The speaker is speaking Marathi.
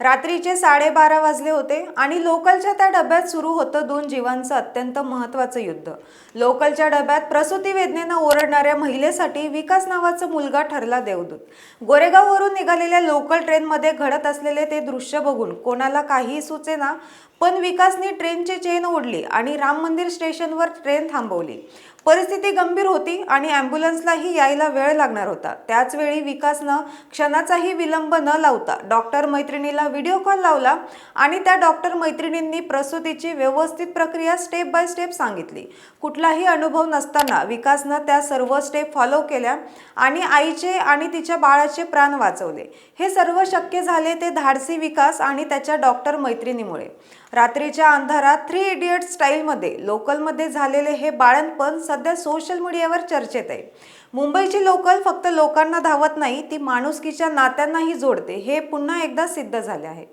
रात्रीचे साडेबारा वाजले होते आणि लोकलच्या त्या डब्यात सुरू होतं दोन जीवांचं अत्यंत महत्त्वाचं युद्ध. लोकलच्या डब्यात प्रसूती वेदनेनं ओरडणाऱ्या महिलेसाठी विकास नावाचा मुलगा ठरला देवदूत. गोरेगाववरून निघालेल्या लोकल ट्रेनमध्ये घडत असलेले ते दृश्य बघून कोणाला काहीही सुचेना पण विकासने ट्रेनची चेन ओढली आणि राम मंदिर स्टेशनवर ट्रेन थांबवली. परिस्थिती गंभीर होती आणि ॲम्ब्युलन्सलाही यायला वेळ लागणार होता. त्याचवेळी विकासनं क्षणाचाही विलंब न लावता डॉक्टर मैत्रिणीला व्हिडिओ कॉल लावला आणि त्या डॉक्टर मैत्रिणींनी प्रसूतीची व्यवस्थित प्रक्रिया स्टेप बाय स्टेप सांगितली. कुठलाही अनुभव नसताना विकासनं त्या सर्व स्टेप फॉलो केल्या आणि आईचे आणि तिच्या बाळाचे प्राण वाचवले. हे सर्व शक्य झाले ते धाडसी विकास आणि त्याच्या डॉक्टर मैत्रिणीमुळे. रात्रीच्या अंधारात थ्री इडियट स्टाईलमध्ये लोकलमध्ये झालेले हे बाळणपण सध्या सोशल मीडियावर चर्चेत आहे. मुंबईची लोकल फक्त लोकांना धावत नाही ती माणुसकीच्या नात्यांनाही जोडते. हे पुन्हा एकदा सिद्ध झाले आहे.